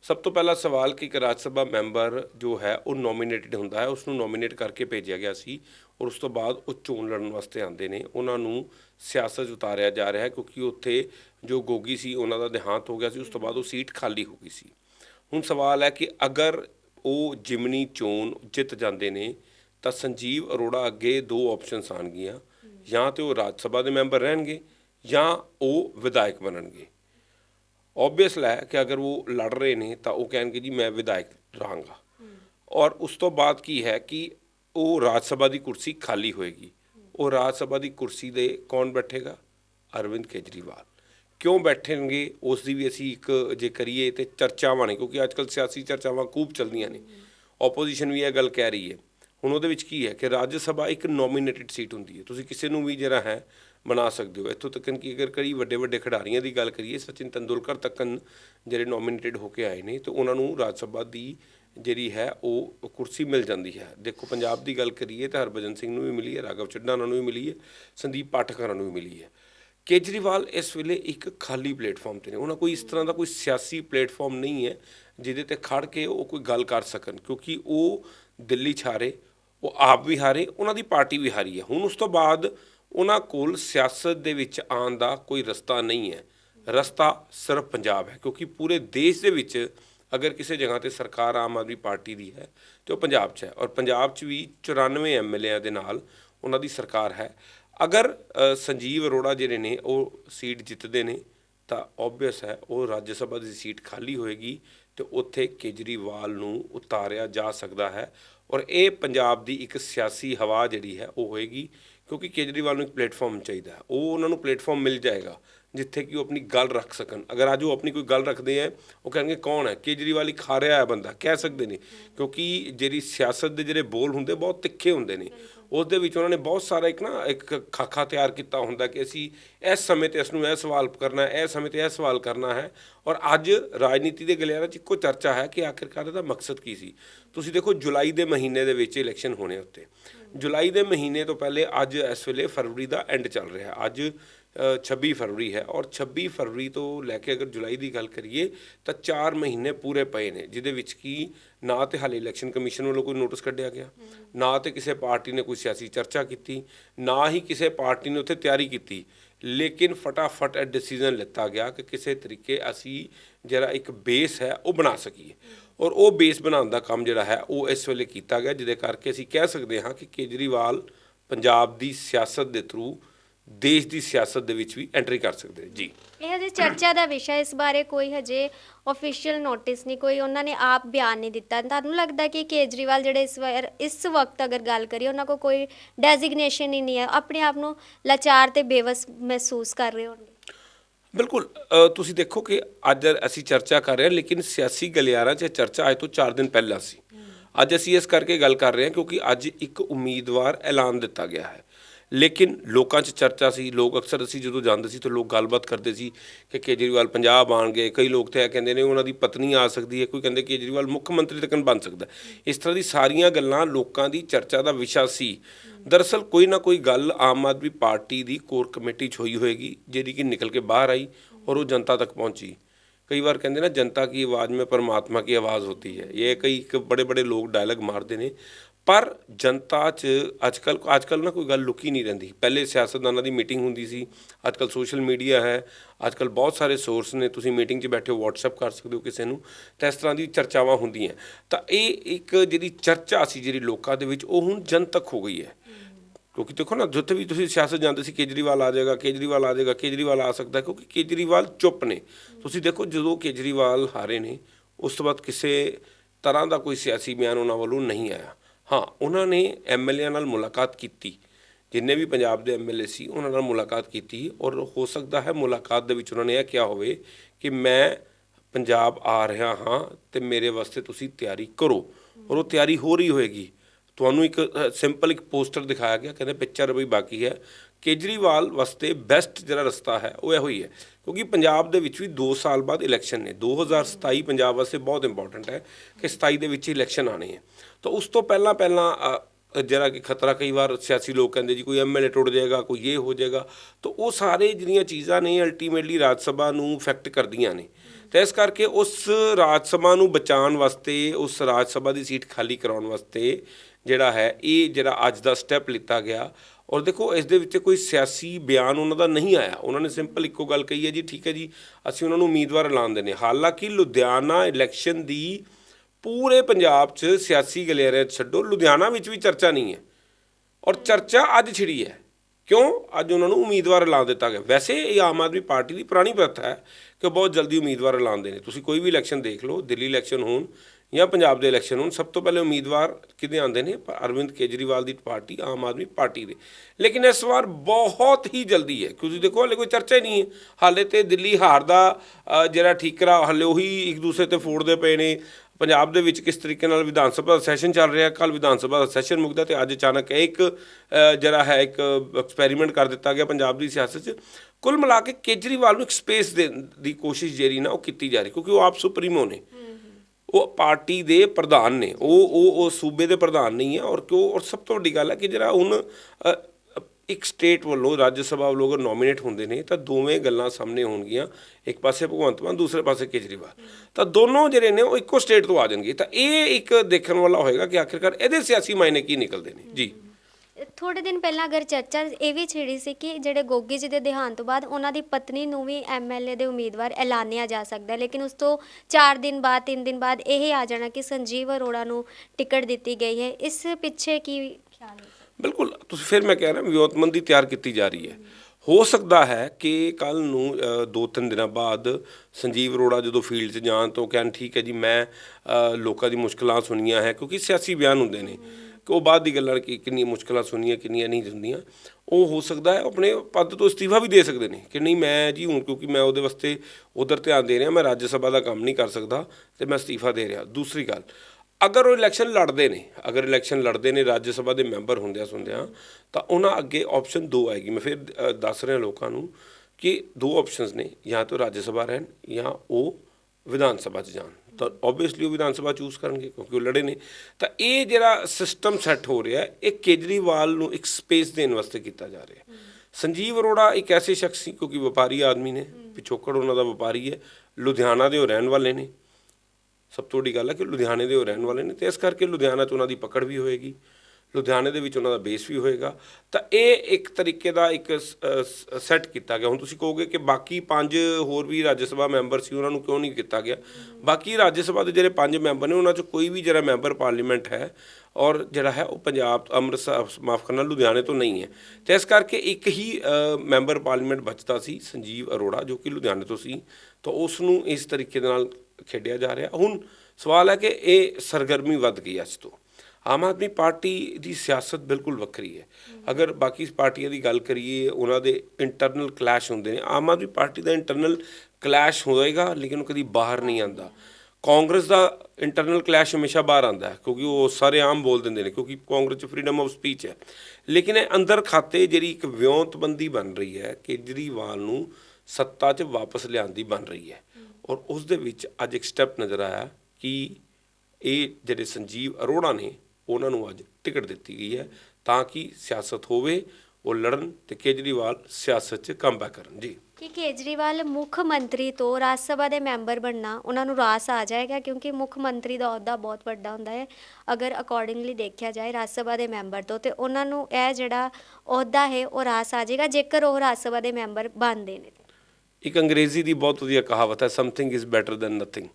ਸਭ ਤੋਂ ਪਹਿਲਾ ਸਵਾਲ ਕਿ ਇੱਕ ਰਾਜ ਸਭਾ ਮੈਂਬਰ ਜੋ ਹੈ, ਉਹ ਨੋਮੀਨੇਟਡ ਹੁੰਦਾ ਹੈ। ਉਸ ਨੂੰ ਨੋਮੀਨੇਟ ਕਰਕੇ ਭੇਜਿਆ ਗਿਆ ਸੀ ਔਰ ਉਸ ਤੋਂ ਬਾਅਦ ਉਹ ਚੋਣ ਲੜਨ ਵਾਸਤੇ ਆਉਂਦੇ ਨੇ। ਉਹਨਾਂ ਨੂੰ ਸਿਆਸਤ ਉਤਾਰਿਆ ਜਾ ਰਿਹਾ ਹੈ ਕਿਉਂਕਿ ਉੱਥੇ ਜੋ ਗੋਗੀ ਸੀ, ਉਹਨਾਂ ਦਾ ਦੇਹਾਂਤ ਹੋ ਗਿਆ ਸੀ। ਉਸ ਤੋਂ ਬਾਅਦ ਉਹ ਸੀਟ ਖਾਲੀ ਹੋ ਗਈ ਸੀ। ਹੁਣ ਸਵਾਲ ਹੈ ਕਿ ਅਗਰ ਉਹ ਜਿਮਨੀ ਚੋਣ ਜਿੱਤ ਜਾਂਦੇ ਨੇ, ਤਾਂ ਸੰਜੀਵ ਅਰੋੜਾ ਅੱਗੇ ਦੋ ਆਪਸ਼ਨਸ ਆਣਗੀਆਂ ਜਾਂ ਤੇ ਉਹ ਰਾਜ ਸਭਾ ਦੇ ਮੈਂਬਰ ਰਹਿਣਗੇ, ਜਾਂ ਉਹ ਵਿਧਾਇਕ ਬਣਨਗੇ। ਓਬਵੀਅਸ ਹੈ ਕਿ ਅਗਰ ਉਹ ਲੜ ਰਹੇ ਨੇ, ਤਾਂ ਉਹ ਕਹਿਣਗੇ, ਜੀ, ਮੈਂ ਵਿਧਾਇਕ ਰਹਾਂਗਾ। ਔਰ ਉਸ ਤੋਂ ਬਾਅਦ ਕੀ ਹੈ ਕਿ ਉਹ ਰਾਜ ਸਭਾ ਦੀ ਕੁਰਸੀ ਖਾਲੀ ਹੋਏਗੀ। ਉਹ ਰਾਜ ਸਭਾ ਦੀ ਕੁਰਸੀ ਦੇ ਕੌਣ ਬੈਠੇਗਾ? ਅਰਵਿੰਦ ਕੇਜਰੀਵਾਲ। ਕਿਉਂ ਬੈਠਣਗੇ ਉਸ ਦੀ ਵੀ ਅਸੀਂ ਇੱਕ ਜੇ ਕਰੀਏ ਤੇ ਚਰਚਾਵਾਂ ਨੇ, ਕਿਉਂਕਿ ਅੱਜਕੱਲ ਸਿਆਸੀ ਚਰਚਾਵਾਂ ਖੂਬ ਚੱਲਦੀਆਂ ਨੇ। ਆਪੋਜੀਸ਼ਨ ਵੀ ਇਹ ਗੱਲ ਕਹਿ ਰਹੀ ਹੈ। ਹੁਣ ਉਹਦੇ ਵਿੱਚ ਕੀ ਹੈ ਕਿ ਰਾਜ ਸਭਾ ਇੱਕ ਨੋਮੀਨੇਟਿਡ ਸੀਟ ਹੁੰਦੀ ਹੈ। ਤੁਸੀਂ ਕਿਸੇ ਨੂੰ ਵੀ ਜਿਹੜਾ ਹੈ, ਬਣਾ ਸਕਦੇ ਹੋ। ਇੱਥੋਂ ਤੱਕ ਕਿ ਅਗਰ ਕਈ ਵੱਡੇ ਵੱਡੇ ਖਿਡਾਰੀਆਂ ਦੀ ਗੱਲ ਕਰੀਏ, ਸਚਿਨ ਤੰਦੁਲਕਰ ਤੱਕਨ ਜਿਹੜੇ ਨੋਮੀਨੇਟਿਡ ਹੋ ਕੇ ਆਏ ਨੇ, ਤੇ ਉਹਨਾਂ ਨੂੰ ਰਾਜ ਸਭਾ ਦੀ ਜਿਹੜੀ ਹੈ, ਉਹ ਕੁਰਸੀ ਮਿਲ ਜਾਂਦੀ ਹੈ। ਦੇਖੋ, ਪੰਜਾਬ ਦੀ ਗੱਲ ਕਰੀਏ ਤਾਂ ਹਰਭਜਨ ਸਿੰਘ ਨੂੰ ਵੀ ਮਿਲੀ ਹੈ, ਰਾਘਵ ਚੱਡਾ ਉਹਨਾਂ ਨੂੰ ਵੀ ਮਿਲੀ ਹੈ, ਸੰਦੀਪ ਪਾਠਕ ਉਹਨਾਂ ਨੂੰ ਵੀ ਮਿਲੀ ਹੈ। ਕੇਜਰੀਵਾਲ ਇਸ ਵੇਲੇ ਇੱਕ ਖਾਲੀ ਪਲੇਟਫਾਰਮ ਤੇ ਨੇ। ਉਹਨਾਂ ਕੋਈ ਇਸ ਤਰ੍ਹਾਂ ਦਾ ਕੋਈ ਸਿਆਸੀ ਪਲੇਟਫਾਰਮ ਨਹੀਂ ਹੈ ਜਿਹਦੇ ਤੇ ਖੜ ਕੇ ਉਹ ਕੋਈ ਗੱਲ ਕਰ ਸਕਣ, ਕਿਉਂਕਿ ਉਹ ਦਿੱਲੀ ਛਾਰੇ, ਉਹ ਆਪ ਵੀ ਹਾਰੇ, ਉਹਨਾਂ ਦੀ ਪਾਰਟੀ ਵੀ ਹਾਰੀ ਹੈ। ਹੁਣ ਉਸ ਤੋਂ ਬਾਅਦ ਉਹਨਾਂ ਕੋਲ ਸਿਆਸਤ ਦੇ ਵਿੱਚ ਆਉਣ ਦਾ ਕੋਈ ਰਸਤਾ ਨਹੀਂ ਹੈ। ਰਸਤਾ ਸਿਰਫ ਪੰਜਾਬ ਹੈ, ਕਿਉਂਕਿ ਪੂਰੇ ਦੇਸ਼ ਦੇ ਵਿੱਚ ਅਗਰ ਕਿਸੇ ਜਗ੍ਹਾ ਤੇ ਸਰਕਾਰ ਆਮ ਆਦਮੀ ਪਾਰਟੀ ਦੀ ਹੈ, ਤੇ ਉਹ ਪੰਜਾਬ 'ਚ ਹੈ। ਔਰ ਪੰਜਾਬ 'ਚ ਵੀ 94 ਐਮਐਲਏਆਂ ਦੇ ਨਾਲ ਉਹਨਾਂ ਦੀ ਸਰਕਾਰ ਹੈ। ਅਗਰ ਸੰਜੀਵ ਅਰੋੜਾ ਜਿਹੜੇ ਨੇ, ਉਹ ਸੀਟ ਜਿੱਤਦੇ ਨੇ, ਤਾਂ ਆਬਵੀਅਸ ਹੈ, ਉਹ ਰਾਜ ਸਭਾ ਦੀ ਸੀਟ ਖਾਲੀ ਹੋਏਗੀ ਤੇ ਉੱਥੇ ਕੇਜਰੀਵਾਲ ਨੂੰ ਉਤਾਰਿਆ ਜਾ ਸਕਦਾ ਹੈ ਔਰ ਇਹ ਪੰਜਾਬ ਦੀ ਇੱਕ ਸਿਆਸੀ ਹਵਾ ਜਿਹੜੀ ਹੈ, ਉਹ ਹੋਏਗੀ ਕਿਉਂਕਿ ਕੇਜਰੀਵਾਲ ਨੂੰ ਇੱਕ ਪਲੇਟਫਾਰਮ ਚਾਹੀਦਾ ਹੈ। ਉਹ ਉਹਨਾਂ ਨੂੰ ਪਲੇਟਫਾਰਮ ਮਿਲ ਜਾਏਗਾ, ਜਿੱਥੇ ਕਿ ਉਹ ਆਪਣੀ ਗੱਲ ਰੱਖ ਸਕਣ। ਅਗਰ ਅੱਜ ਉਹ ਆਪਣੀ ਕੋਈ ਗੱਲ ਰੱਖਦੇ ਹੈ, ਉਹ ਕਹਿਣਗੇ, ਕੌਣ ਹੈ? ਕੇਜਰੀਵਾਲ ਹੀ ਖਾ ਰਿਹਾ ਹੈ ਬੰਦਾ, ਕਹਿ ਸਕਦੇ ਨੇ। ਕਿਉਂਕਿ ਜਿਹੜੀ ਸਿਆਸਤ ਦੇ ਜਿਹੜੇ ਬੋਲ ਹੁੰਦੇ, ਬਹੁਤ ਤਿੱਖੇ ਹੁੰਦੇ ਨੇ। ਉਸ ਦੇ ਵਿੱਚ ਉਹਨਾਂ ਨੇ ਬਹੁਤ ਸਾਰਾ ਇੱਕ ਨਾ, ਇੱਕ ਖਾਕਾ ਤਿਆਰ ਕੀਤਾ ਹੁੰਦਾ ਕਿ ਅਸੀਂ ਇਸ ਸਮੇਂ ਤੇ ਇਸ ਨੂੰ ਇਹ ਸਵਾਲ ਕਰਨਾ ਹੈ ਇਸ ਸਮੇਂ ਤੇ ਇਹ ਸਵਾਲ ਕਰਨਾ ਹੈ। ਔਰ ਅੱਜ ਰਾਜਨੀਤੀ ਦੇ ਗਲਿਆਰਾਂ 'ਚ ਇੱਕੋ ਚਰਚਾ ਹੈ ਕਿ ਆਖਿਰਕਾਰ ਇਹਦਾ ਮਕਸਦ ਕੀ ਸੀ। ਤੁਸੀਂ ਦੇਖੋ, ਜੁਲਾਈ ਦੇ ਮਹੀਨੇ ਦੇ ਵਿੱਚ ਇਲੈਕਸ਼ਨ ਹੋਣੇ ਉੱਤੇ। ਜੁਲਾਈ ਦੇ ਮਹੀਨੇ ਤੋਂ ਪਹਿਲੇ ਅੱਜ ਇਸ ਵੇਲੇ ਫਰਵਰੀ ਦਾ ਐਂਡ ਚੱਲ ਰਿਹਾ। ਅੱਜ 26 ਫਰਵਰੀ ਹੈ ਔਰ 26 ਫਰਵਰੀ ਤੋਂ ਲੈ ਕੇ ਅਗਰ ਜੁਲਾਈ ਦੀ ਗੱਲ ਕਰੀਏ ਤਾਂ 4 ਮਹੀਨੇ ਪੂਰੇ ਪਏ ਨੇ, ਜਿਹਦੇ ਵਿੱਚ ਕੀ ਨਾ ਤੇ ਹਾਲੇ ਇਲੈਕਸ਼ਨ ਕਮਿਸ਼ਨ ਵੱਲੋਂ ਕੋਈ ਨੋਟਿਸ ਕੱਢਿਆ ਗਿਆ, ਨਾ ਤੇ ਕਿਸੇ ਪਾਰਟੀ ਨੇ ਕੋਈ ਸਿਆਸੀ ਚਰਚਾ ਕੀਤੀ, ਨਾ ਹੀ ਕਿਸੇ ਪਾਰਟੀ ਨੇ ਉੱਥੇ ਤਿਆਰੀ ਕੀਤੀ, ਲੇਕਿਨ ਫਟਾਫਟ ਇਹ ਡਿਸੀਜਨ ਲਿੱਤਾ ਗਿਆ ਕਿ ਕਿਸੇ ਤਰੀਕੇ ਅਸੀਂ ਜਿਹੜਾ ਇੱਕ ਬੇਸ ਹੈ ਉਹ ਬਣਾ ਸਕੀਏ ਔਰ ਉਹ ਬੇਸ ਬਣਾਉਣ ਦਾ ਕੰਮ ਜਿਹੜਾ ਹੈ ਉਹ ਇਸ ਵੇਲੇ ਕੀਤਾ ਗਿਆ, ਜਿਹਦੇ ਕਰਕੇ ਅਸੀਂ ਕਹਿ ਸਕਦੇ ਹਾਂ ਕਿ ਕੇਜਰੀਵਾਲ ਪੰਜਾਬ ਦੀ ਸਿਆਸਤ ਦੇ ਥਰੂ ਦੇਸ਼ ਦੀ ਸਿਆਸਤ ਦੇ ਵਿੱਚ ਵੀ ਐਂਟਰੀ ਕਰ ਸਕਦੇ ਨੇ। ਜੀ। ਇਹ ਹਜੇ ਚਰਚਾ ਦਾ ਵਿਸ਼ਾ ਇਸ ਬਾਰੇ ਕੋਈ ਹਜੇ ਅਫੀਸ਼ੀਅਲ ਨੋਟਿਸ ਨਹੀਂ ਕੋਈ ਉਹਨਾਂ ਨੇ ਆਪ ਬਿਆਨ ਨਹੀਂ ਦਿੱਤਾ। ਤੁਹਾਨੂੰ ਲੱਗਦਾ ਕਿ ਕੇਜਰੀਵਾਲ ਜਿਹੜੇ ਇਸ ਵਾਰ ਇਸ ਵਕਤ ਅਗਰ ਗੱਲ ਕਰੀਏ ਉਹਨਾਂ ਕੋਲ ਕੋਈ ਡੈਜ਼ਿਗਨੇਸ਼ਨ ਹੀ ਨਹੀਂ ਹੈ? ਆਪਣੇ ਆਪ ਨੂੰ ਲਾਚਾਰ ਤੇ ਬੇਵਸ ਮਹਿਸੂਸ ਕਰ ਰਹੇ ਹੋਣਗੇ? ਬਿਲਕੁਲ ਤੁਸੀਂ ਦੇਖੋ ਕਿ ਅੱਜ ਅਸੀਂ ਚਰਚਾ ਕਰ ਰਹੇ ਹਾਂ ਲੇਕਿਨ ਸਿਆਸੀ ਗਲਿਆਰਾਂ 'ਚ ਚਰਚਾ ਅੱਜ ਤੋਂ 4 ਦਿਨ ਪਹਿਲਾਂ ਸੀ। ਅੱਜ ਅਸੀਂ ਇਸ ਕਰਕੇ ਗੱਲ ਕਰ ਰਹੇ ਹਾਂ ਕਿਉਂਕਿ ਅੱਜ ਇੱਕ ਉਮੀਦਵਾਰ ਐਲਾਨ ਦਿੱਤਾ ਗਿਆ ਹੈ। ਲੇਕਿਨ ਲੋਕਾਂ 'ਚ ਚਰਚਾ ਸੀ, ਲੋਕ ਅਕਸਰ ਅਸੀਂ ਜਦੋਂ ਜਾਂਦੇ ਸੀ ਤਾਂ ਲੋਕ ਗੱਲਬਾਤ ਕਰਦੇ ਸੀ ਕਿ ਕੇਜਰੀਵਾਲ ਪੰਜਾਬ ਆਣਗੇ। ਕਈ ਲੋਕ ਤੇ ਇਹ ਕਹਿੰਦੇ ਨੇ ਉਹਨਾਂ ਦੀ ਪਤਨੀ ਆ ਸਕਦੀ ਹੈ, ਕੋਈ ਕਹਿੰਦੇ ਕੇਜਰੀਵਾਲ ਮੁੱਖ ਮੰਤਰੀ ਤੱਕ ਬਣ ਸਕਦਾ ਇਸ ਤਰ੍ਹਾਂ ਦੀ ਸਾਰੀਆਂ ਗੱਲਾਂ ਲੋਕਾਂ ਦੀ ਚਰਚਾ ਦਾ ਵਿਸ਼ਾ ਸੀ। ਦਰਅਸਲ ਕੋਈ ਨਾ ਕੋਈ ਗੱਲ ਆਮ ਆਦਮੀ ਪਾਰਟੀ ਦੀ ਕੋਰ ਕਮੇਟੀ 'ਚ ਹੋਈ ਹੋਏਗੀ, ਜਿਹੜੀ ਕਿ ਨਿਕਲ ਕੇ ਬਾਹਰ ਆਈ ਔਰ ਉਹ ਜਨਤਾ ਤੱਕ ਪਹੁੰਚੀ। ਕਈ ਵਾਰ ਕਹਿੰਦੇ ਨਾ ਜਨਤਾ ਕੀ ਆਵਾਜ਼, ਮੇ ਪਰਮਾਤਮਾ ਕੀ ਆਵਾਜ਼ ਹੁੰਦੀ ਹੈ। ਇਹ ਕਈ ਬੜੇ ਬੜੇ ਲੋਕ ਡਾਇਲੌਗ ਮਾਰਦੇ ਨੇ। ਪਰ ਜਨਤਾ 'ਚ ਅੱਜਕੱਲ ਅੱਜਕੱਲ ਨਾ ਕੋਈ ਗੱਲ ਲੁਕੀ ਨਹੀਂ ਰਹਿੰਦੀ। ਪਹਿਲੇ ਸਿਆਸਤਦਾਨਾਂ ਦੀ ਮੀਟਿੰਗ ਹੁੰਦੀ ਸੀ ਅੱਜਕੱਲ ਸੋਸ਼ਲ ਮੀਡੀਆ ਹੈ ਅੱਜਕੱਲ ਬਹੁਤ ਸਾਰੇ ਸੋਰਸ ਨੇ, ਤੁਸੀਂ ਮੀਟਿੰਗ 'ਚ ਬੈਠੇ ਹੋ, WhatsApp ਕਰ ਸਕਦੇ ਹੋ ਕਿਸੇ ਨੂੰ, ਤਾਂ ਇਸ ਤਰ੍ਹਾਂ ਦੀ ਚਰਚਾਵਾਂ ਹੁੰਦੀਆਂ। ਤਾਂ ਇਹ ਇੱਕ ਜਿਹੜੀ ਚਰਚਾ ਸੀ, ਜਿਹੜੀ ਲੋਕਾਂ ਦੇ ਵਿੱਚ, ਉਹ ਹੁਣ ਜਨਤਕ ਹੋ ਗਈ ਹੈ। ਕਿਉਂਕਿ ਦੇਖੋ ਨਾ, ਜਿੱਥੇ ਵੀ ਤੁਸੀਂ ਸਿਆਸਤ ਜਾਂਦੇ ਸੀ, ਕੇਜਰੀਵਾਲ ਆ ਜਾਏਗਾ, ਕੇਜਰੀਵਾਲ ਆ ਜਾਏਗਾ, ਕੇਜਰੀਵਾਲ ਆ ਸਕਦਾ ਕਿਉਂਕਿ ਕੇਜਰੀਵਾਲ ਚੁੱਪ ਨੇ। ਤੁਸੀਂ ਦੇਖੋ, ਜਦੋਂ ਕੇਜਰੀਵਾਲ ਹਾਰੇ ਨੇ, ਉਸ ਤੋਂ ਬਾਅਦ ਕਿਸੇ ਤਰ੍ਹਾਂ ਦਾ ਕੋਈ ਸਿਆਸੀ ਬਿਆਨ ਉਹਨਾਂ ਵੱਲੋਂ ਨਹੀਂ ਆਇਆ। ਹਾਂ, ਉਹਨਾਂ ਨੇ ਐਮਐਲਏ ਨਾਲ ਮੁਲਾਕਾਤ ਕੀਤੀ। ਜਿੰਨੇ ਵੀ ਪੰਜਾਬ ਦੇ ਐਮਐਲਏ ਸੀ, ਉਹਨਾਂ ਨਾਲ ਮੁਲਾਕਾਤ ਕੀਤੀ ਔਰ ਹੋ ਸਕਦਾ ਹੈ ਮੁਲਾਕਾਤ ਦੇ ਵਿੱਚ ਉਹਨਾਂ ਨੇ ਇਹ ਕਿਹਾ ਹੋਵੇ ਕਿ ਮੈਂ ਪੰਜਾਬ ਆ ਰਿਹਾ ਹਾਂ ਤੇ ਮੇਰੇ ਵਾਸਤੇ ਤੁਸੀਂ ਤਿਆਰੀ ਕਰੋ ਔਰ ਉਹ ਤਿਆਰੀ ਹੋ ਰਹੀ ਹੋਏਗੀ। ਤੁਹਾਨੂੰ ਇੱਕ ਸਿੰਪਲ ਇੱਕ ਪੋਸਟਰ ਦਿਖਾਇਆ ਗਿਆ, ਕਹਿੰਦੇ ਪਿਕਚਰ ਵੀ ਬਾਕੀ ਹੈ। ਕੇਜਰੀਵਾਲ ਵਾਸਤੇ ਬੈਸਟ ਜਿਹੜਾ ਰਸਤਾ ਹੈ, ਉਹ ਇਹੋ ਹੀ ਹੈ। ਕਿਉਂਕਿ ਪੰਜਾਬ ਦੇ ਵਿੱਚ ਵੀ 2 ਸਾਲ ਬਾਅਦ ਇਲੈਕਸ਼ਨ ਨੇ। 2027 ਪੰਜਾਬ ਵਾਸਤੇ ਬਹੁਤ ਇੰਪੋਰਟੈਂਟ ਹੈ ਕਿ 27 ਦੇ ਵਿੱਚ ਇਲੈਕਸ਼ਨ ਆਣੇ ਹੈ। ਤਾਂ ਉਸ ਤੋਂ ਪਹਿਲਾਂ ਪਹਿਲਾਂ ਜਿਹੜਾ ਕਿ ਖਤਰਾ ਕਈ ਵਾਰ ਸਿਆਸੀ ਲੋਕ ਕਹਿੰਦੇ ਜੀ, ਕੋਈ ਐਮਐਲਏ ਟੁੱਟ ਜਾਏਗਾ, ਕੋਈ ਇਹ ਹੋ ਜਾਏਗਾ। ਤਾਂ ਉਹ ਸਾਰੇ ਜਿਹੜੀਆਂ ਚੀਜ਼ਾਂ ਨੇ ਅਲਟੀਮੇਟਲੀ ਰਾਜ ਸਭਾ ਨੂੰ ਇਫੈਕਟ ਕਰਦੀਆਂ ਨੇ। ਤੇ ਇਸ ਕਰਕੇ ਉਸ ਰਾਜ ਸਭਾ ਨੂੰ ਬਚਾਉਣ ਵਾਸਤੇ, ਉਸ ਰਾਜ ਸਭਾ ਦੀ ਸੀਟ ਖਾਲੀ ਕਰਾਉਣ ਵਾਸਤੇ ਜਿਹੜਾ ਹੈ, ਇਹ ਜਿਹੜਾ ਅੱਜ ਦਾ ਸਟੈਪ ਲਿੱਤਾ ਗਿਆ। ਔਰ ਦੇਖੋ, ਇਸ ਦੇ ਵਿੱਚ ਕੋਈ ਸਿਆਸੀ ਬਿਆਨ ਉਹਨਾਂ ਦਾ ਨਹੀਂ ਆਇਆ। ਉਹਨਾਂ ਨੇ ਸਿੰਪਲ ਇੱਕੋ ਗੱਲ ਕਹੀ ਹੈ ਜੀ, ਠੀਕ ਹੈ ਜੀ, ਅਸੀਂ ਉਹਨਾਂ ਨੂੰ ਉਮੀਦਵਾਰ ਐਲਾਨ ਦਿੰਦੇ ਹਾਂ। ਹਾਲਾਂਕਿ ਲੁਧਿਆਣਾ ਇਲੈਕਸ਼ਨ ਦੀ ਪੂਰੇ ਪੰਜਾਬ 'ਚ ਸਿਆਸੀ ਗਲਿਆਰੇ ਛੱਡੋ, ਲੁਧਿਆਣਾ ਵਿੱਚ ਵੀ ਚਰਚਾ ਨਹੀਂ ਹੈ। ਔਰ ਚਰਚਾ ਅੱਜ ਛਿੜੀ ਹੈ। ਕਿਉਂ? ਅੱਜ ਉਹਨਾਂ ਨੂੰ ਉਮੀਦਵਾਰ ਐਲਾਨ ਦਿੱਤਾ ਗਿਆ। ਵੈਸੇ ਇਹ ਆਮ ਆਦਮੀ ਪਾਰਟੀ ਦੀ ਪੁਰਾਣੀ ਪ੍ਰਥਾ ਹੈ ਕਿ ਉਹ ਬਹੁਤ ਜਲਦੀ ਉਮੀਦਵਾਰ ਐਲਾਨਦੇ ਨੇ ਤੁਸੀਂ ਕੋਈ ਵੀ ਇਲੈਕਸ਼ਨ ਦੇਖ ਲਓ, ਦਿੱਲੀ ਇਲੈਕਸ਼ਨ ਹੋਣ ਜਾਂ ਪੰਜਾਬ ਦੇ ਇਲੈਕਸ਼ਨ ਹੋਣ ਸਭ ਤੋਂ ਪਹਿਲੇ ਉਮੀਦਵਾਰ ਕਿਹਦੇ ਆਉਂਦੇ ਨੇ? ਪ- ਅਰਵਿੰਦ ਕੇਜਰੀਵਾਲ ਦੀ ਪਾਰਟੀ ਆਮ ਆਦਮੀ ਪਾਰਟੀ ਦੇ। ਲੇਕਿਨ ਇਸ ਵਾਰ ਬਹੁਤ ਹੀ ਜਲਦੀ ਹੈ। ਕਿਉਂਕਿ ਦੇਖੋ, ਹਾਲੇ ਕੋਈ ਚਰਚਾ ਹੀ ਨਹੀਂ ਹੈ। ਹਾਲੇ ਤੇ ਦਿੱਲੀ ਹਾਰ ਦਾ ਜਿਹੜਾ ਠੀਕਰਾ ਹਾਲੇ ਉਹੀ ਇੱਕ ਦੂਸਰੇ ਤੇ ਫੋੜਦੇ ਪਏ ਨੇ। ਪੰਜਾਬ ਦੇ ਵਿੱਚ ਕਿਸ ਤਰੀਕੇ ਨਾਲ ਵਿਧਾਨ ਸਭਾ ਦਾ ਸੈਸ਼ਨ ਚੱਲ ਰਿਹਾ? ਕੱਲ ਵਿਧਾਨ ਸਭਾ ਦਾ ਸੈਸ਼ਨ ਮੁੱਕਦਾ ਤੇ ਅੱਜ ਅਚਾਨਕ ਇਹ ਇੱਕ ਜਿਹੜਾ ਹੈ, ਇੱਕ ਐਕਸਪੈਰੀਮੈਂਟ ਕਰ ਦਿੱਤਾ ਗਿਆ ਪੰਜਾਬ ਦੀ ਸਿਆਸਤ 'ਚ। ਕੁੱਲ ਮਿਲਾ ਕੇ ਕੇਜਰੀਵਾਲ ਨੂੰ ਇੱਕ ਸਪੇਸ ਦੇਣ ਦੀ ਕੋਸ਼ਿਸ਼ ਜਿਹੜੀ ਨਾ ਉਹ ਕੀਤੀ ਜਾ ਰਹੀ, ਕਿਉਂਕਿ ਉਹ ਆਪ ਸੁਪਰੀਮੋ ਨੇ। ਉਹ ਪਾਰਟੀ ਦੇ ਪ੍ਰਧਾਨ ਨੇ। ਉਹ ਉਹ ਉਹ ਸੂਬੇ ਦੇ ਪ੍ਰਧਾਨ ਨਹੀਂ ਹੈ ਔਰ ਕਿਉਂ? ਔਰ ਸਭ ਤੋਂ ਵੱਡੀ ਗੱਲ ਹੈ ਕਿ ਜਿਹੜਾ ਹੁਣ ਇੱਕ ਸਟੇਟ ਵੱਲੋਂ ਰਾਜ ਸਭਾ ਵੱਲੋਂ ਨੋਮੀਨੇਟ ਹੁੰਦੇ ਨੇ ਤਾਂ ਦੋਵੇਂ ਗੱਲਾਂ ਸਾਹਮਣੇ ਹੋਣਗੀਆਂ। ਇੱਕ ਪਾਸੇ ਭਗਵੰਤ ਮਾਨ, ਦੂਸਰੇ ਪਾਸੇ ਕੇਜਰੀਵਾਲ। ਤਾਂ ਦੋਨੋਂ ਜਿਹੜੇ ਨੇ ਉਹ ਇੱਕੋ ਸਟੇਟ ਤੋਂ ਆ ਜਾਣਗੇ। ਤਾਂ ਇਹ ਇੱਕ ਦੇਖਣ ਵਾਲਾ ਹੋਏਗਾ ਕਿ ਆਖਿਰਕਾਰ ਇਹਦੇ ਸਿਆਸੀ ਮਾਇਨੇ ਕੀ ਨਿਕਲਦੇ ਨੇ। ਜੀ। ਥੋੜੇ ਦਿਨ ਪਹਿਲਾਂ ਅਗਰ ਚਰਚਾ ਇਹ ਵੀ ਛਿੜੀ ਸੀ ਕਿ ਜਿਹੜੇ ਗੋਗੀ ਜੀ ਦੇ ਦੇਹਾਂਤ ਤੋਂ ਬਾਅਦ ਉਹਨਾਂ ਦੀ ਪਤਨੀ ਨੂੰ ਵੀ ਐਮਐਲਏ ਦੇ ਉਮੀਦਵਾਰ ਐਲਾਨਿਆ ਜਾ ਸਕਦਾ ਹੈ ਲੇਕਿਨ ਉਸ ਤੋਂ 4 ਦਿਨ ਬਾਅਦ 3 ਦਿਨ ਬਾਅਦ ਇਹ ਆ ਜਾਣਾ ਕਿ ਸੰਜੀਵ ਅਰੋੜਾ ਨੂੰ ਟਿਕਟ ਦਿੱਤੀ ਗਈ ਹੈ। ਇਸ ਪਿੱਛੇ ਕੀ ਖਿਆਲ ਹੈ? ਬਿਲਕੁਲ ਤੁਸੀਂ ਫਿਰ ਮੈਂ ਕਹਿ ਰਿਹਾ ਵਿਉਂਤਮੰਦੀ ਤਿਆਰ ਕੀਤੀ ਜਾ ਰਹੀ ਹੈ। ਹੋ ਸਕਦਾ ਹੈ ਕਿ ਕੱਲ ਨੂੰ ਅ, ਦੋ ਤਿੰਨ ਦਿਨਾਂ ਬਾਅਦ ਸੰਜੀਵ ਅਰੋੜਾ ਜਦੋਂ ਫੀਲਡ 'ਚ ਜਾਣ ਤੋਂ ਕਹਿਣ ਠੀਕ ਹੈ ਜੀ ਮੈਂ ਲੋਕਾਂ ਦੀ ਮੁਸ਼ਕਲਾਂ ਸੁਣੀਆਂ ਹੈ ਕਿਉਂਕਿ ਸਿਆਸੀ ਬਿਆਨ ਹੁੰਦੇ ਨੇ। ਕਿ ਉਹ ਬਾਅਦ ਦੀ ਗੱਲਾਂ ਕਿ ਕਿੰਨੀਆਂ ਮੁਸ਼ਕਲਾਂ ਸੁਣੀਆਂ, ਕਿੰਨੀਆਂ ਨਹੀਂ ਹੁੰਦੀਆਂ ਉਹ ਹੋ ਸਕਦਾ ਹੈ, ਆਪਣੇ ਪਦ ਤੋਂ ਅਸਤੀਫਾ ਵੀ ਦੇ ਸਕਦੇ ਨੇ ਕਿ ਨਹੀਂ, ਮੈਂ ਜੀ ਹੁਣ ਕਿਉਂਕਿ ਮੈਂ ਉਹਦੇ ਵਾਸਤੇ ਉਧਰ ਧਿਆਨ ਦੇ ਰਿਹਾ, ਮੈਂ ਰਾਜ ਸਭਾ ਦਾ ਕੰਮ ਨਹੀਂ ਕਰ ਸਕਦਾ ਤੇ ਮੈਂ ਅਸਤੀਫਾ ਦੇ ਰਿਹਾ। ਦੂਸਰੀ ਗੱਲ, ਅਗਰ ਉਹ ਇਲੈਕਸ਼ਨ ਲੜਦੇ ਨੇ, ਅਗਰ ਇਲੈਕਸ਼ਨ ਲੜਦੇ ਨੇ, ਰਾਜ ਸਭਾ ਦੇ ਮੈਂਬਰ ਹੁੰਦਿਆਂ ਸੁਣਦਿਆਂ, ਤਾਂ ਉਹਨਾਂ ਅੱਗੇ ਆਪਸ਼ਨ ਦੋ ਆਏਗੀ। ਮੈਂ ਫਿਰ ਦੱਸ ਰਿਹਾ ਲੋਕਾਂ ਨੂੰ ਕਿ ਦੋ ਆਪਸ਼ਨਸ ਨੇ, ਜਾਂ ਤਾਂ ਰਾਜ ਸਭਾ ਰਹਿਣ ਜਾਂ ਉਹ ਵਿਧਾਨ ਸਭਾ 'ਚ ਜਾਣ। ਤਾਂ ਆਬਵੀਅਸਲੀ ਉਹ ਵਿਧਾਨ ਸਭਾ ਚੂਜ਼ ਕਰਨਗੇ ਕਿਉਂਕਿ ਉਹ ਲੜੇ ਨੇ। ਤਾਂ ਇਹ ਜਿਹੜਾ ਸਿਸਟਮ ਸੈੱਟ ਹੋ ਰਿਹਾ, ਇਹ ਕੇਜਰੀਵਾਲ ਨੂੰ ਇੱਕ ਸਪੇਸ ਦੇਣ ਵਾਸਤੇ ਕੀਤਾ ਜਾ ਰਿਹਾ। ਸੰਜੀਵ ਅਰੋੜਾ ਇੱਕ ਐਸੇ ਸ਼ਖਸ ਸੀ ਕਿਉਂਕਿ ਵਪਾਰੀ ਆਦਮੀ ਨੇ, ਪਿਛੋਕੜ ਉਹਨਾਂ ਦਾ ਵਪਾਰੀ ਹੈ, ਲੁਧਿਆਣਾ ਦੇ ਉਹ ਰਹਿਣ ਵਾਲੇ ਨੇ। ਸਭ ਤੋਂ ਵੱਡੀ ਗੱਲ ਹੈ ਕਿ ਲੁਧਿਆਣੇ ਦੇ ਉਹ ਰਹਿਣ ਵਾਲੇ ਨੇ ਤੇ ਇਸ ਕਰਕੇ ਲੁਧਿਆਣਾ 'ਚ ਉਹਨਾਂ ਦੀ ਪਕੜ ਵੀ ਹੋਏਗੀ। ਲੁਧਿਆਣੇ ਦੇ ਵਿੱਚ ਉਹਨਾਂ ਦਾ ਬੇਸ ਵੀ ਹੋਏਗਾ। ਤਾਂ ਇਹ ਇੱਕ ਤਰੀਕੇ ਦਾ ਇੱਕ ਸੈੱਟ ਕੀਤਾ ਗਿਆ। ਹੁਣ ਤੁਸੀਂ ਕਹੋਗੇ ਕਿ ਬਾਕੀ ਪੰਜ ਹੋਰ ਵੀ ਰਾਜ ਸਭਾ ਮੈਂਬਰ ਸੀ, ਉਹਨਾਂ ਨੂੰ ਕਿਉਂ ਨਹੀਂ ਕੀਤਾ ਗਿਆ? ਬਾਕੀ ਰਾਜ ਸਭਾ ਦੇ ਜਿਹੜੇ ਪੰਜ ਮੈਂਬਰ ਨੇ, ਉਹਨਾਂ 'ਚ ਕੋਈ ਵੀ ਜਿਹੜਾ ਮੈਂਬਰ ਪਾਰਲੀਮੈਂਟ ਹੈ ਔਰ ਜਿਹੜਾ ਹੈ ਉਹ ਪੰਜਾਬ, ਅੰਮ੍ਰਿਤਸਰ, ਮਾਫ ਕਰਨਾ, ਲੁਧਿਆਣੇ ਤੋਂ ਨਹੀਂ ਹੈ। ਤੇ ਇਸ ਕਰਕੇ ਇੱਕ ਹੀ ਮੈਂਬਰ ਪਾਰਲੀਮੈਂਟ ਬਚਦਾ ਸੀ, ਸੰਜੀਵ ਅਰੋੜਾ, ਜੋ ਕਿ ਲੁਧਿਆਣੇ ਤੋਂ ਸੀ। ਤਾਂ ਉਸ ਨੂੰ ਇਸ ਤਰੀਕੇ ਦੇ ਨਾਲ ਖੇਡਿਆ ਜਾ ਰਿਹਾ। ਹੁਣ ਸਵਾਲ ਹੈ ਕਿ ਇਹ ਸਰਗਰਮੀ ਵੱਧ ਗਈ ਅੱਜ ਤੋਂ। ਆਮ ਆਦਮੀ ਪਾਰਟੀ ਦੀ ਸਿਆਸਤ ਬਿਲਕੁਲ ਵੱਖਰੀ ਹੈ। ਅਗਰ ਬਾਕੀ ਪਾਰਟੀਆਂ ਦੀ ਗੱਲ ਕਰੀਏ, ਉਹਨਾਂ ਦੇ ਇੰਟਰਨਲ ਕਲੈਸ਼ ਹੁੰਦੇ ਨੇ। ਆਮ ਆਦਮੀ ਪਾਰਟੀ ਦਾ ਇੰਟਰਨਲ ਕਲੈਸ਼ ਹੋਏਗਾ, ਲੇਕਿਨ ਉਹ ਕਦੀ ਬਾਹਰ ਨਹੀਂ ਆਂਦਾ ਕਾਂਗਰਸ ਦਾ ਇੰਟਰਨਲ ਕਲੈਸ਼ ਹਮੇਸ਼ਾ ਬਾਹਰ ਆਂਦਾ ਕਿਉਂਕਿ ਉਹ ਸਾਰੇ ਆਮ ਬੋਲ ਦਿੰਦੇ ਨੇ, ਕਿਉਂਕਿ ਕਾਂਗਰਸ 'ਚ ਫਰੀडम ਆਫ ਸਪੀਚ ਹੈ। ਲੇਕਿਨ ਇਹ ਅੰਦਰ ਖਾਤੇ ਜਿਹੜੀ ਇੱਕ ਵਿਉਂਤਬੰਦੀ ਬਣ ਰਹੀ ਹੈ, ਕੇਜਰੀਵਾਲ ਨੂੰ ਸੱਤਾ 'ਚ ਵਾਪਸ ਲਿਆਉਣ ਦੀ ਬਣ ਰਹੀ ਹੈ। ਔਰ ਉਸ ਦੇ ਵਿੱਚ ਅੱਜ ਇੱਕ ਸਟੈਪ ਨਜ਼ਰ ਆਇਆ ਕਿ ਇਹ ਜਿਹੜੇ ਸੰਜੀਵ ਅਰੋੜਾ ਨੇ ਉਹਨਾਂ ਨੂੰ ਅੱਜ ਟਿਕਟ ਦਿੱਤੀ ਗਈ ਹੈ ਤਾਂ ਕਿ ਸਿਆਸਤ ਹੋਵੇ ਉਹ ਲੜਨ ਤੇ ਕੇਜਰੀਵਾਲ ਸਿਆਸਤ 'ਚ ਕਮਬੈਕ ਕਰਨ। ਜੀ। ਕਿ ਕੇਜਰੀਵਾਲ ਮੁੱਖ ਮੰਤਰੀ ਤੋਂ ਰਾਜ ਸਭਾ ਦੇ ਮੈਂਬਰ ਬਣਨਾ ਉਹਨਾਂ ਨੂੰ ਰਾਸ ਆ ਜਾਏਗਾ ਕਿਉਂਕਿ ਮੁੱਖ ਮੰਤਰੀ ਦਾ ਅਹੁਦਾ ਬਹੁਤ ਵੱਡਾ ਹੁੰਦਾ ਹੈ। ਅਗਰ ਅਕੋਰਡਿੰਗਲੀ ਦੇਖਿਆ ਜਾਏ ਰਾਜ ਸਭਾ ਦੇ ਮੈਂਬਰ ਤੋਂ ਤੇ ਉਹਨਾਂ ਨੂੰ ਇਹ ਜਿਹੜਾ ਅਹੁਦਾ ਹੈ ਉਹ ਰਾਸ ਆ ਜਾਏਗਾ ਜੇਕਰ ਉਹ ਰਾਜ ਸਭਾ ਦੇ ਮੈਂਬਰ ਬਣਦੇ ਨੇ। ਇੱਕ ਅੰਗਰੇਜ਼ੀ ਦੀ ਬਹੁਤ ਵਧੀਆ ਕਹਾਵਤ ਹੈ something is better than nothing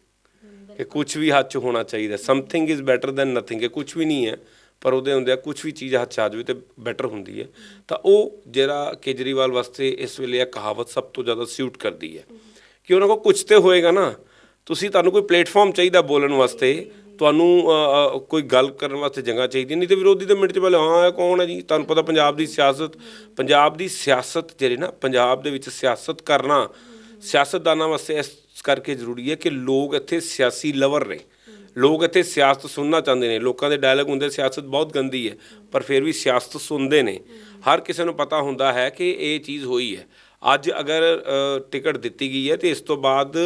ਕਿ ਕੁਝ ਵੀ ਹੱਥ 'ਚ ਹੋਣਾ ਚਾਹੀਦਾ। Something is better than nothing ਕਿ ਕੁਝ ਵੀ ਨਹੀਂ ਹੈ, ਪਰ ਉਹਦੇ ਹੁੰਦਿਆਂ ਕੁਝ ਵੀ ਚੀਜ਼ ਹੱਥ 'ਚ ਆ ਜਾਵੇ ਤੇ ਬੈਟਰ ਹੁੰਦੀ ਹੈ। ਤਾਂ ਉਹ ਜਿਹੜਾ ਕੇਜਰੀਵਾਲ ਵਾਸਤੇ ਇਸ ਵੇਲੇ ਇਹ ਕਹਾਵਤ ਸਭ ਤੋਂ ਜ਼ਿਆਦਾ ਸਿਊਟ ਕਰਦੀ ਹੈ। ਕਿ ਉਹਨਾਂ ਕੋਲ ਕੁਝ ਤੇ ਹੋਏਗਾ ਨਾ, ਤੁਸੀਂ ਤੁਹਾਨੂੰ ਕੋਈ ਪਲੇਟਫਾਰਮ ਚਾਹੀਦਾ ਬੋਲਣ ਵਾਸਤੇ, ਤੁਹਾਨੂੰ ਕੋਈ ਗੱਲ ਕਰਨ ਵਾਸਤੇ ਜਗ੍ਹਾ ਚਾਹੀਦੀ ਨਹੀਂ ਤੇ ਵਿਰੋਧੀ ਦੇ ਮਿੰਟ 'ਚ ਪਹਿਲੇ ਹਾਂ, ਇਹ ਕੌਣ ਹੈ ਜੀ? ਤੁਹਾਨੂੰ ਪਤਾ ਪੰਜਾਬ ਦੀ ਸਿਆਸਤ, ਪੰਜਾਬ ਦੀ ਸਿਆਸਤ ਜਿਹੜੀ ਨਾ, ਪੰਜਾਬ ਦੇ ਵਿੱਚ ਸਿਆਸਤ ਕਰਨਾ, ਸਿਆਸਤਦਾਨਾਂ ਵਾਸਤੇ ਇਸ ਕਰਕੇ ਜ਼ਰੂਰੀ ਹੈ ਕਿ ਲੋਕ ਇੱਥੇ ਸਿਆਸੀ ਲਵਰ ਨੇ। ਲੋਕ ਇੱਥੇ ਸਿਆਸਤ ਸੁਣਨਾ ਚਾਹੁੰਦੇ ਨੇ। ਲੋਕਾਂ ਦੇ ਡਾਇਲੌਗ ਹੁੰਦੇ, ਸਿਆਸਤ ਬਹੁਤ ਗੰਦੀ ਹੈ, ਪਰ ਫਿਰ ਵੀ ਸਿਆਸਤ ਸੁਣਦੇ ਨੇ। ਹਰ ਕਿਸੇ ਨੂੰ ਪਤਾ ਹੁੰਦਾ ਹੈ ਕਿ ਇਹ ਚੀਜ਼ ਹੋਈ ਹੈ। ਅੱਜ ਅਗਰ ਟਿਕਟ ਦਿੱਤੀ ਗਈ ਹੈ ਤੇ ਇਸ ਤੋਂ ਬਾਅਦ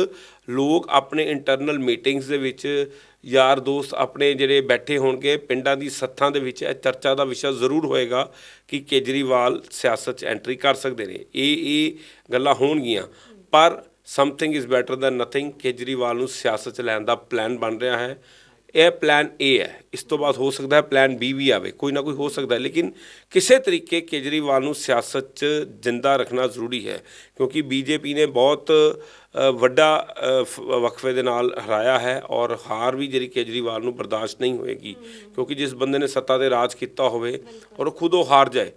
ਲੋਕ ਆਪਣੇ ਇੰਟਰਨਲ ਮੀਟਿੰਗਸ ਦੇ ਵਿੱਚ ਯਾਰ ਦੋਸਤ ਆਪਣੇ ਜਿਹੜੇ ਬੈਠੇ ਹੋਣਗੇ, ਪਿੰਡਾਂ ਦੀ ਸੱਥਾਂ ਦੇ ਵਿੱਚ ਇਹ ਚਰਚਾ ਦਾ ਵਿਸ਼ਾ ਜ਼ਰੂਰ ਹੋਏਗਾ ਕਿ ਕੇਜਰੀਵਾਲ ਸਿਆਸਤ 'ਚ ਐਂਟਰੀ ਕਰ ਸਕਦੇ ਨੇ। ਇਹ ਇਹ ਗੱਲਾਂ ਹੋਣਗੀਆਂ। ਪਰ something is better than nothing Kejriwal ਨੂੰ ਸਿਆਸਤ 'ਚ ਲੈਣ ਦਾ ਪਲਾਨ ਬਣ ਰਿਹਾ ਹੈ। ਇਹ ਪਲਾਨ A ਹੈ। ਇਸ ਤੋਂ ਬਾਅਦ ਹੋ ਸਕਦਾ ਹੈ ਪਲਾਨ B ਵੀ ਆਵੇ। ਕੋਈ ਨਾ ਕੋਈ ਹੋ ਸਕਦਾ ਹੈ। ਲੇਕਿਨ ਕਿਸੇ ਤਰੀਕੇ ਕੇਜਰੀਵਾਲ ਨੂੰ ਸਿਆਸਤ 'ਚ ਜਿੰਦਾ ਰੱਖਣਾ ਜ਼ਰੂਰੀ ਹੈ। ਕਿਉਂਕਿ ਬੀਜੇਪੀ ਨੇ ਬਹੁਤ ਵੱਡਾ ਵਕਫੇ ਦੇ ਨਾਲ ਹਰਾਇਆ ਹੈ ਔਰ ਹਾਰ ਵੀ ਜਿਹੜੀ ਕੇਜਰੀਵਾਲ ਨੂੰ ਬਰਦਾਸ਼ਤ ਨਹੀਂ ਹੋਏਗੀ। ਕਿਉਂਕਿ ਜਿਸ ਬੰਦੇ ਨੇ ਸੱਤਾ ਤੇ ਰਾਜ ਕੀਤਾ ਹੋਵੇ ਔਰ ਉਹ ਖੁਦ ਉਹ ਹਾਰ ਜਾਏ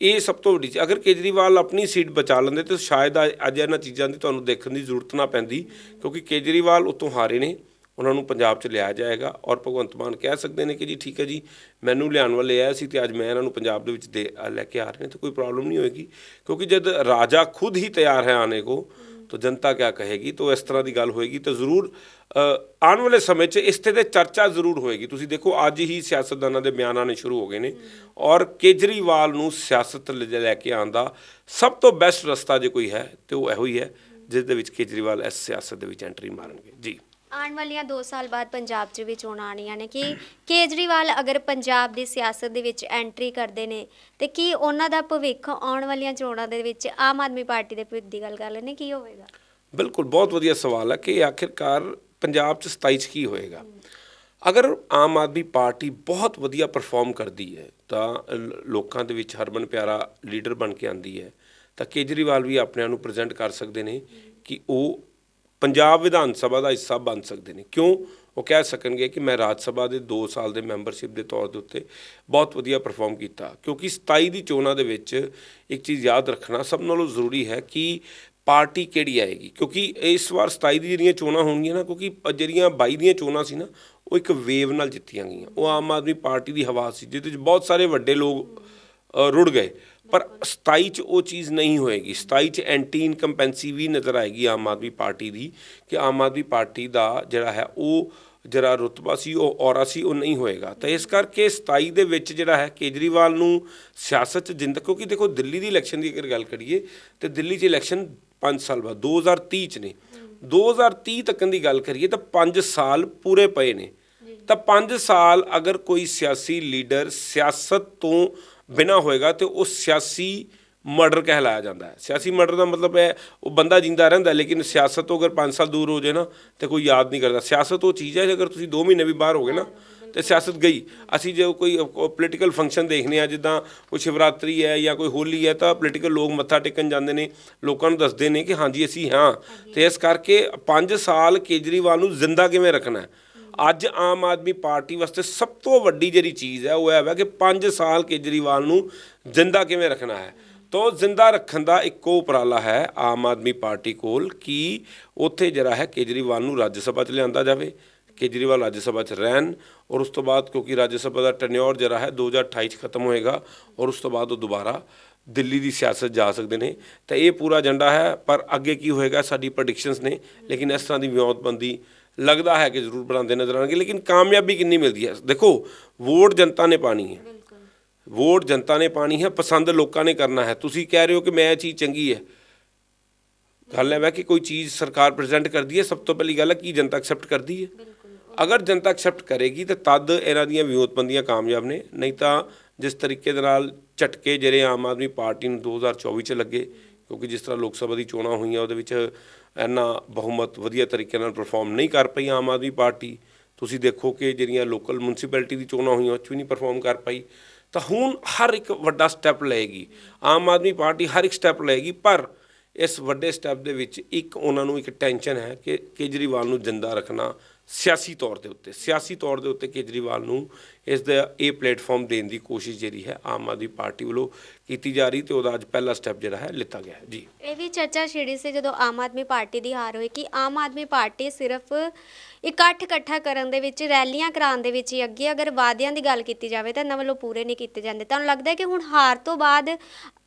ਇਹ ਸਭ ਤੋਂ ਵੱਡੀ ਚੀਜ਼, ਅਗਰ ਕੇਜਰੀਵਾਲ ਆਪਣੀ ਸੀਟ ਬਚਾ ਲੈਂਦੇ ਤਾਂ ਸ਼ਾਇਦ ਅੱਜ ਇਹਨਾਂ ਚੀਜ਼ਾਂ ਦੀ ਤੁਹਾਨੂੰ ਦੇਖਣ ਦੀ ਜ਼ਰੂਰਤ ਨਾ ਪੈਂਦੀ, ਕਿਉਂਕਿ ਕੇਜਰੀਵਾਲ ਉਤੋਂ ਹਾਰੇ ਨੇ, ਉਹਨਾਂ ਨੂੰ ਪੰਜਾਬ 'ਚ ਲਿਆ ਜਾਏਗਾ ਔਰ ਭਗਵੰਤ ਮਾਨ ਕਹਿ ਸਕਦੇ ਨੇ ਕਿ ਜੀ ਠੀਕ ਹੈ ਜੀ, ਮੈਨੂੰ ਲਿਆਉਣ ਵਾਲੇ ਆਇਆ ਸੀ ਤੇ ਅੱਜ ਮੈਂ ਇਹਨਾਂ ਨੂੰ ਪੰਜਾਬ ਦੇ ਵਿੱਚ ਦੇ ਲੈ ਕੇ ਆ ਰਹੇ ਨੇ, ਤਾਂ ਕੋਈ ਪ੍ਰੋਬਲਮ ਨਹੀਂ ਹੋਏਗੀ, ਕਿਉਂਕਿ ਜਦ ਰਾਜਾ ਖੁਦ ਹੀ ਤਿਆਰ ਹੈ ਆਨੇ ਕੋ, ਤਾਂ ਜਨਤਾ ਕਿਆ ਕਹੇਗੀ, ਤਾਂ ਇਸ ਤਰ੍ਹਾਂ ਦੀ ਗੱਲ ਹੋਏਗੀ, ਤਾਂ ਜ਼ਰੂਰ ਆਉਣ ਵਾਲੇ ਸਮੇਂ 'ਚ ਇਸ ਤੇ ਤੇ ਚਰਚਾ ਜ਼ਰੂਰ ਹੋਏਗੀ। ਤੁਸੀਂ ਦੇਖੋ ਅੱਜ ਹੀ ਸਿਆਸਤਦਾਨਾਂ ਦੇ ਬਿਆਨ ਆਉਣੇ ਸ਼ੁਰੂ ਹੋ ਗਏ ਨੇ। ਔਰ ਕੇਜਰੀਵਾਲ ਨੂੰ ਸਿਆਸਤ ਲੈ ਲੈ ਕੇ ਆਉਣ ਦਾ ਸਭ ਤੋਂ ਬੈਸਟ ਰਸਤਾ ਜੇ ਕੋਈ ਹੈ ਤੇ ਉਹ ਇਹੋ ਹੀ ਹੈ ਜਿਸ ਦੇ ਵਿੱਚ ਕੇਜਰੀਵਾਲ ਇਸ ਸਿਆਸਤ ਦੇ ਵਿੱਚ ਐਂਟਰੀ ਮਾਰਨਗੇ। ਜੀ। ਆਉਣ ਵਾਲੀਆਂ 2 ਸਾਲ ਬਾਅਦ ਪੰਜਾਬ 'ਚ ਵੀ ਚੋਣਾਂ ਆਣੀਆਂ ਨੇ। ਕਿ ਕੇਜਰੀਵਾਲ ਅਗਰ ਪੰਜਾਬ ਦੀ ਸਿਆਸਤ ਦੇ ਵਿੱਚ ਐਂਟਰੀ ਕਰਦੇ ਨੇ ਤੇ ਕੀ ਉਹਨਾਂ ਦਾ ਭਵਿੱਖ ਆਉਣ ਵਾਲੀਆਂ ਚੋਣਾਂ ਦੇ ਵਿੱਚ ਆਮ ਆਦਮੀ ਪਾਰਟੀ ਦੇ ਭਵਿੱਖ ਦੀ ਗੱਲ ਕਰ ਲੈਣੇ ਕੀ ਹੋਵੇਗਾ? ਬਿਲਕੁਲ ਬਹੁਤ ਵਧੀਆ ਸਵਾਲ ਹੈ ਕਿ ਆਖਿਰਕਾਰ ਪੰਜਾਬ 'ਚ 27 'ਚ ਕੀ ਹੋਏਗਾ? ਅਗਰ ਆਮ ਆਦਮੀ ਪਾਰਟੀ ਬਹੁਤ ਵਧੀਆ ਪਰਫਾਰਮ ਕਰਦੀ ਹੈ, ਤਾਂ ਲੋਕਾਂ ਦੇ ਵਿੱਚ ਹਰਮਨ ਪਿਆਰਾ ਲੀਡਰ ਬਣ ਕੇ ਆਂਦੀ ਹੈ। ਤਾਂ ਕੇਜਰੀਵਾਲ ਵੀ ਆਪਣੇ ਆਪ ਨੂੰ ਪ੍ਰੈਜ਼ੈਂਟ ਕਰ ਸਕਦੇ ਨੇ ਕਿ ਉਹ ਪੰਜਾਬ ਵਿਧਾਨ ਸਭਾ ਦਾ ਹਿੱਸਾ ਬਣ ਸਕਦੇ ਨੇ। ਕਿਉਂ? ਉਹ ਕਹਿ ਸਕਣਗੇ ਕਿ ਮੈਂ ਰਾਜ ਸਭਾ ਦੇ 2 ਸਾਲ ਦੇ ਮੈਂਬਰਸ਼ਿਪ ਦੇ ਤੌਰ ਦੇ ਉੱਤੇ ਬਹੁਤ ਵਧੀਆ ਪਰਫਾਰਮ ਕੀਤਾ। ਕਿਉਂਕਿ 27 ਦੀ ਚੋਣਾਂ ਦੇ ਵਿੱਚ ਇੱਕ ਚੀਜ਼ ਯਾਦ ਰੱਖਣਾ ਸਭ ਨਾਲੋਂ ਜ਼ਰੂਰੀ ਹੈ ਕਿ ਪਾਰਟੀ ਕਿਹੜੀ ਆਏਗੀ? ਕਿਉਂਕਿ ਇਸ ਵਾਰ 27 ਦੀ ਜਿਹੜੀਆਂ ਚੋਣਾਂ ਹੋਣਗੀਆਂ ਨਾ ਕਿਉਂਕਿ ਜਿਹੜੀਆਂ 22 ਦੀਆਂ ਚੋਣਾਂ ਸੀ ਨਾ ਉਹ ਇੱਕ ਵੇਵ ਨਾਲ ਜਿੱਤੀਆਂ ਗਈਆਂ। ਉਹ ਆਮ ਆਦਮੀ ਪਾਰਟੀ ਦੀ ਹਵਾ ਸੀ ਜਿਹਦੇ ਵਿੱਚ ਬਹੁਤ ਸਾਰੇ ਵੱਡੇ ਲੋਕ ਅ, ਰੁੜ ਗਏ। ਪਰ 27 ਚ ਉਹ ਚੀਜ਼ ਨਹੀਂ ਹੋਏਗੀ। 27 ਚ ਐਂਟੀ ਇਨਕੰਪੈਂਸੀ ਵੀ ਨਜ਼ਰ ਆਏਗੀ ਆਮ ਆਦਮੀ ਪਾਰਟੀ ਦੀ ਕਿ ਆਮ ਆਦਮੀ ਪਾਰਟੀ ਦਾ ਜਿਹੜਾ ਹੈ ਉਹ ਜਿਹੜਾ ਰੁਤਬਾ ਸੀ ਉਹ ਔਰਾ ਸੀ ਉਹ ਨਹੀਂ ਹੋਏਗਾ। ਤਾਂ ਇਸ ਕਰਕੇ 27 ਦੇ ਵਿੱਚ ਜਿਹੜਾ ਹੈ ਕੇਜਰੀਵਾਲ ਨੂੰ ਸਿਆਸਤ ਚ ਜਿੰਦ ਕਿਉਂਕਿ ਦੇਖੋ ਦਿੱਲੀ ਦੀ ਇਲੈਕਸ਼ਨ ਦੀ ਅਗਰ ਗੱਲ ਕਰੀਏ ਤੇ ਦਿੱਲੀ 'ਚ ਇਲੈਕਸ਼ਨ 5 ਸਾਲ ਬਾਅਦ 2030 ਚ ਨੇ। 2030 ਤੱਕ ਦੀ ਗੱਲ ਕਰੀਏ ਤਾਂ 5 ਸਾਲ ਪੂਰੇ ਪਏ ਨੇ। ਤਾਂ 5 ਸਾਲ ਅਗਰ ਕੋਈ ਸਿਆਸੀ ਲੀਡਰ ਸਿਆਸਤ ਤੋਂ ਬਿਨਾ ਹੋਏਗਾ ਤੇ ਉਹ ਸਿਆਸੀ ਮਰਡਰ ਕਹਿਲਾਇਆ ਜਾਂਦਾ ਹੈ। ਸਿਆਸੀ ਮਰਡਰ ਦਾ ਮਤਲਬ ਹੈ ਉਹ ਬੰਦਾ ਜਿੰਦਾ ਰਹਿੰਦਾ ਲੇਕਿਨ ਸਿਆਸਤ ਤੋਂ ਅਗਰ 5 ਸਾਲ ਦੂਰ ਹੋ ਜਾਏ ਨਾ ਤੇ ਕੋਈ ਯਾਦ ਨਹੀਂ ਕਰਦਾ। ਸਿਆਸਤ ਉਹ ਚੀਜ਼ ਹੈ ਜੇ ਅਗਰ ਤੁਸੀਂ 2 ਮਹੀਨੇ ਵੀ ਬਾਹਰ ਹੋ ਗਏ ਨਾ ਤੇ ਸਿਆਸਤ ਗਈ। ਅਸੀਂ ਜੇ ਕੋਈ ਪੋਲੀਟੀਕਲ ਫੰਕਸ਼ਨ ਦੇਖਨੇ ਆ ਜਿੱਦਾਂ ਕੋਈ ਸ਼ਿਵਰਾਤਰੀ ਹੈ ਜਾਂ ਕੋਈ ਹੋਲੀ ਹੈ ਤਾਂ ਪੋਲੀਟੀਕਲ ਲੋਕ ਮੱਥਾ ਟੇਕਣ ਜਾਂਦੇ ਨੇ। ਲੋਕਾਂ ਨੂੰ ਦੱਸਦੇ ਨੇ ਕਿ ਹਾਂਜੀ ਅਸੀਂ ਹਾਂ। ਤੇ ਇਸ ਕਰਕੇ 5 ਸਾਲ ਕੇਜਰੀਵਾਲ ਨੂੰ ਜ਼ਿੰਦਾ ਕਿਵੇਂ ਰੱਖਣਾ ਅੱਜ ਆਮ ਆਦਮੀ ਪਾਰਟੀ ਵਾਸਤੇ ਸਭ ਤੋਂ ਵੱਡੀ ਜਿਹੜੀ ਚੀਜ਼ ਹੈ ਉਹ ਹੈ ਕਿ 5 ਸਾਲ ਕੇਜਰੀਵਾਲ ਨੂੰ ਜ਼ਿੰਦਾ ਕਿਵੇਂ ਰੱਖਣਾ ਹੈ? ਤੋ ਜ਼ਿੰਦਾ ਰੱਖਣ ਦਾ ਇੱਕੋ ਉਪਰਾਲਾ ਹੈ ਆਮ ਆਦਮੀ ਪਾਰਟੀ ਕੋਲ ਕਿ ਉੱਥੇ ਜਿਹੜਾ ਹੈ ਕੇਜਰੀਵਾਲ ਨੂੰ ਰਾਜ ਸਭਾ 'ਚ ਲਿਆਂਦਾ ਜਾਵੇ ਕੇਜਰੀਵਾਲ ਰਾਜ ਸਭਾ 'ਚ ਰਹਿਣ ਔਰ ਉਸ ਤੋਂ ਬਾਅਦ ਕਿਉਂਕਿ ਰਾਜ ਸਭਾ ਦਾ ਟੈਨਿਓਰ ਜਿਹੜਾ ਹੈ 2028 'ਚ ਖਤਮ ਹੋਏਗਾ ਔਰ ਉਸ ਤੋਂ ਬਾਅਦ ਉਹ ਦੁਬਾਰਾ ਦਿੱਲੀ ਦੀ ਸਿਆਸਤ ਜਾ ਸਕਦੇ ਨੇ ਤਾਂ ਇਹ ਪੂਰਾ ਏਜੰਡਾ ਹੈ ਪਰ ਅੱਗੇ ਕੀ ਹੋਏਗਾ ਸਾਡੀ ਪ੍ਰੈਡਿਕਸ਼ਨਸ ਨੇ ਲੇਕਿਨ ਇਸ ਤਰ੍ਹਾਂ ਦੀ ਵਿਉਂਤਬੰਦੀ ਲੱਗਦਾ ਹੈ ਕਿ ਜ਼ਰੂਰ ਬਣਾਉਂਦੇ ਨਜ਼ਰ ਆਉਣਗੇ ਲੇਕਿਨ ਕਾਮਯਾਬੀ ਕਿੰਨੀ ਮਿਲਦੀ ਹੈ ਦੇਖੋ ਵੋਟ ਜਨਤਾ ਨੇ ਪਾਣੀ ਹੈ ਵੋਟ ਜਨਤਾ ਨੇ ਪਾਣੀ ਹੈ ਪਸੰਦ ਲੋਕਾਂ ਨੇ ਕਰਨਾ ਹੈ ਤੁਸੀਂ ਕਹਿ ਰਹੇ ਹੋ ਕਿ ਮੈਂ ਇਹ ਚੀਜ਼ ਚੰਗੀ ਹੈ ਗੱਲ ਹੈ ਕਿ ਕੋਈ ਚੀਜ਼ ਸਰਕਾਰ ਪ੍ਰੈਜ਼ੈਂਟ ਕਰਦੀ ਹੈ ਸਭ ਤੋਂ ਪਹਿਲੀ ਗੱਲ ਹੈ ਕੀ ਜਨਤਾ ਐਕਸੈਪਟ ਕਰਦੀ ਹੈ ਅਗਰ ਜਨਤਾ ਐਕਸੈਪਟ ਕਰੇਗੀ ਤਾਂ ਤਦ ਇਹਨਾਂ ਦੀਆਂ ਵਿਉਂਤਬੰਦੀਆਂ ਕਾਮਯਾਬ ਨੇ, ਨਹੀਂ ਤਾਂ ਜਿਸ ਤਰੀਕੇ ਦੇ ਨਾਲ ਝਟਕੇ ਜਿਹੜੇ ਆਮ ਆਦਮੀ ਪਾਰਟੀ ਨੂੰ 2024 ਚ ਲੱਗੇ, ਕਿਉਂਕਿ ਜਿਸ ਤਰ੍ਹਾਂ ਲੋਕ ਸਭਾ ਦੀ ਚੋਣਾਂ ਹੋਈਆਂ, ਉਹਦੇ ਵਿੱਚ ਇੰਨਾ ਬਹੁਮਤ ਵਧੀਆ ਤਰੀਕੇ ਨਾਲ ਪਰਫਾਰਮ ਨਹੀਂ ਕਰ ਪਈ ਆਮ ਆਦਮੀ ਪਾਰਟੀ। ਤੁਸੀਂ ਦੇਖੋ ਕਿ ਜਿਹੜੀਆਂ ਲੋਕਲ ਮਿਊਨਿਸਪੈਲਿਟੀ ਦੀ ਚੋਣਾਂ ਹੋਈਆਂ, ਉਹ 'ਚ ਵੀ ਨਹੀਂ ਪਰਫਾਰਮ ਕਰ ਪਾਈ। ਤਾਂ ਹੁਣ ਹਰ ਇੱਕ ਵੱਡਾ ਸਟੈਪ ਲਏਗੀ। ਆਮ ਆਦਮੀ ਪਾਰਟੀ ਹਰ ਇੱਕ ਸਟੈਪ ਲਏਗੀ, ਪਰ ਇਸ ਵੱਡੇ ਸਟੈਪ ਦੇ ਵਿੱਚ ਇੱਕ ਉਹਨਾਂ ਨੂੰ ਇੱਕ ਟੈਨਸ਼ਨ ਹੈ ਕਿ ਕੇਜਰੀਵਾਲ ਨੂੰ ਜਿੰਦਾ ਰੱਖਣਾ ਸਿਆਸੀ ਤੌਰ ਦੇ ਉੱਤੇ, ਸਿਆਸੀ ਤੌਰ ਦੇ ਉੱਤੇ ਕੇਜਰੀਵਾਲ ਨੂੰ ਇਸ ਦਾ ਇਹ ਪਲੇਟਫਾਰਮ ਦੇਣ ਦੀ ਕੋਸ਼ਿਸ਼ ਜਿਹੜੀ ਹੈ ਆਮ ਆਦਮੀ ਪਾਰਟੀ ਵੱਲੋਂ ਕੀਤੀ ਜਾ ਰਹੀ ਤੇ ਉਹਦਾ ਅੱਜ ਪਹਿਲਾ ਸਟੈਪ ਜਿਹੜਾ ਹੈ ਲਿੱਤਾ ਗਿਆ ਹੈ। ਜੀ। ਇਹ ਵੀ ਚਰਚਾ ਛਿੜੀ ਸੀ ਜਦੋਂ ਆਮ ਆਦਮੀ ਪਾਰਟੀ ਦੀ ਹਾਰ ਹੋਈ ਕਿ ਆਮ ਆਦਮੀ ਪਾਰਟੀ ਸਿਰਫ ਇਕੱਠ ਇਕੱਠਾ ਕਰਨ ਦੇ ਵਿੱਚ, ਰੈਲੀਆਂ ਕਰਾਉਣ ਦੇ ਵਿੱਚ ਹੀ ਅੱਗੇ ਅਗਰ ਵਾਅਦਿਆਂ ਦੀ ਗੱਲ ਕੀਤੀ ਜਾਵੇ ਤਾਂ ਇਹਨਾਂ ਵੱਲੋਂ ਪੂਰੇ ਨਹੀਂ ਕੀਤੇ ਜਾਂਦੇ। ਤੁਹਾਨੂੰ ਲੱਗਦਾ ਹੈ ਕਿ ਹੁਣ ਹਾਰ ਤੋਂ ਬਾਅਦ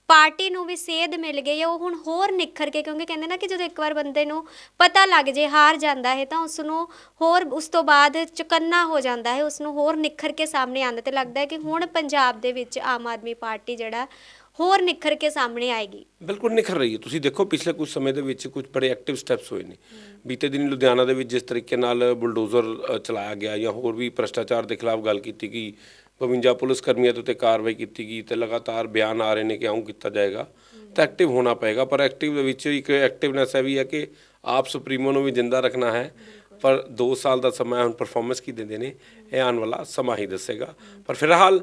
ਪਾਰਟੀ ਨੂੰ ਵੀ ਸੇਧ ਮਿਲ ਗਈ ਹੈ ਉਹ ਹੁਣ ਹੋਰ ਨਿਖਰ ਕੇ ਕਿਉਂਕਿ ਕਹਿੰਦੇ ਨਾ ਕਿ ਜਦੋਂ ਇੱਕ ਵਾਰ ਬੰਦੇ ਨੂੰ ਪਤਾ ਲੱਗ ਜੇ ਹਾਰ ਜਾਂਦਾ ਹੈ ਤਾਂ ਉਸ ਨੂੰ ਹੋਰ ਉਸ ਤੋਂ ਬਾਅਦ ਚੁਕੰਨਾ ਹੋ ਜਾਂਦਾ ਹੈ ਉਸ ਨੂੰ ਹੋਰ ਨਿਖਰ ਕੇ ਸਾਹਮਣੇ ਆਉਂਦਾ ਤੇ ਲੱਗਦਾ ਹੈ ਕਿ ਹੁਣ ਪੰਜਾਬ ਦੇ ਵਿੱਚ ਆਮ ਆਦਮੀ ਪਾਰਟੀ ਜਿਹੜਾ ਹੋਰ ਨਿਖਰ ਕੇ ਸਾਹਮਣੇ ਆਏਗੀ। ਬਿਲਕੁਲ ਨਿਖਰ ਰਹੀ ਹੈ। ਤੁਸੀਂ ਦੇਖੋ ਪਿਛਲੇ ਕੁਝ ਸਮੇਂ ਦੇ ਵਿੱਚ ਕੁਝ ਬੜੇ ਐਕਟਿਵ ਸਟੈਪਸ ਹੋਏ ਨੇ। ਬੀਤੇ ਦਿਨ ਲੁਧਿਆਣਾ ਦੇ ਵਿੱਚ ਜਿਸ ਤਰੀਕੇ ਨਾਲ ਬੁਲਡੋਜ਼ਰ ਚਲਾਇਆ ਗਿਆ ਜਾਂ ਹੋਰ ਵੀ ਭ੍ਰਸ਼ਟਾਚਾਰ ਦੇ ਖਿਲਾਫ ਗੱਲ ਕੀਤੀ ਗਈ 52 ਪੁਲਿਸ ਕਰਮੀਆਂ ਦੇ ਉੱਤੇ ਕਾਰਵਾਈ ਕੀਤੀ ਗਈ ਤੇ ਲਗਾਤਾਰ ਬਿਆਨ ਆ ਰਹੇ ਨੇ ਕਿ ਆਉਂ ਕੀਤਾ ਜਾਏਗਾ ਤਾਂ ਐਕਟਿਵ ਹੋਣਾ ਪਏਗਾ, ਪਰ ਐਕਟਿਵ ਦੇ ਵਿੱਚ ਇੱਕ ਐਕਟਿਵਨੈਸ ਹੈ ਵੀ ਹੈ ਕਿ ਆਪ ਸੁਪਰੀਮੋ ਨੂੰ ਵੀ ਜਿੰਦਾ ਰੱਖਣਾ ਹੈ। ਪਰ 2 ਸਾਲ ਦਾ ਸਮਾਂ ਹੁਣ ਪਰਫਾਰਮੈਂਸ ਕੀ ਦਿੰਦੇ ਨੇ, ਇਹ ਆਉਣ ਵਾਲਾ ਸਮਾਂ ਹੀ ਦੱਸੇਗਾ। ਪਰ ਫਿਲਹਾਲ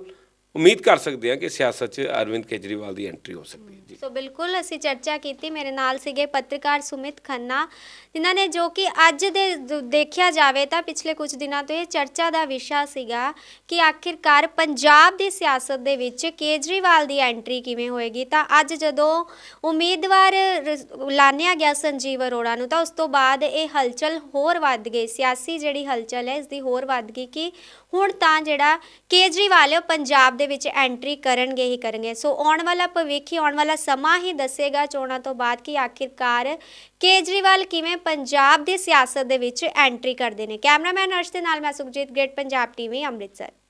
ਉਮੀਦ ਕਰ ਸਕਦੇ ਹਾਂ ਕਿ ਸਿਆਸਤ 'ਚ ਅਰਵਿੰਦ ਕੇਜਰੀਵਾਲ ਦੀ ਐਂਟਰੀ ਹੋ ਸਕਦੀ ਹੈ। ਜੀ ਸੋ ਬਿਲਕੁਲ, ਅਸੀਂ ਚਰਚਾ ਕੀਤੀ। ਮੇਰੇ ਨਾਲ ਸੀਗੇ ਪੱਤਰਕਾਰ ਸੁਮਿਤ ਖੰਨਾ, ਜਿਨ੍ਹਾਂ ਨੇ ਜੋ ਕਿ ਅੱਜ ਦੇ ਦ- ਦੇਖਿਆ ਜਾਵੇ ਤਾਂ ਪਿਛਲੇ ਕੁਝ ਦਿਨਾਂ ਤੋਂ ਇਹ ਚਰਚਾ ਦਾ ਵਿਸ਼ਾ ਸੀਗਾ ਕਿ ਆਖਿਰਕਾਰ ਪੰਜਾਬ ਦੀ ਸਿਆਸਤ ਦੇ ਵਿੱਚ ਕੇਜਰੀਵਾਲ ਦੀ ਐਂਟਰੀ ਕਿਵੇਂ ਹੋਏਗੀ। ਤਾਂ ਅੱਜ ਜਦੋਂ ਉਮੀਦਵਾਰ ਰ- ਐਲਾਨਿਆ ਗਿਆ ਸੰਜੀਵ ਅਰੋੜਾ ਨੂੰ, ਤਾਂ ਉਸ ਤੋਂ ਬਾਅਦ ਇਹ ਹਲਚਲ ਹੋਰ ਵੱਧ ਗਈ। ਸਿਆਸੀ ਜਿਹੜੀ ਹਲਚਲ ਹੈ, ਇਸ ਦੀ ਹੋਰ ਵੱਧ ਗਈ ਕਿ ਹੁਣ ਤਾਂ ਜਿਹੜਾ ਕੇਜਰੀਵਾਲ ਹੈ ਉਹ ਪੰਜਾਬ ਦੇ ਵਿੱਚ ਐਂਟਰੀ ਕਰਨਗੇ ਹੀ ਕਰਨਗੇ। ਸੋ ਆਉਣ ਵਾਲਾ ਭਵਿੱਖ ਹੀ, ਆਉਣ ਵਾਲਾ ਸਮਾਂ ਹੀ ਦੱਸੇਗਾ ਚੋਣਾਂ ਤੋਂ ਬਾਅਦ ਕਿ ਆਖਿਰਕਾਰ ਕੇਜਰੀਵਾਲ ਕਿਵੇਂ ਪੰਜਾਬ ਦੀ ਸਿਆਸਤ ਦੇ ਵਿੱਚ ਐਂਟਰੀ ਕਰਦੇ ਨੇ। ਕੈਮਰਾਮੈਨ ਅਰਸ਼ ਦੇ ਨਾਲ ਮੈਂ ਸੁਖਜੀਤ ਗ੍ਰੇਟ ਪੰਜਾਬ ਟੀਵੀ, ਅੰਮ੍ਰਿਤਸਰ।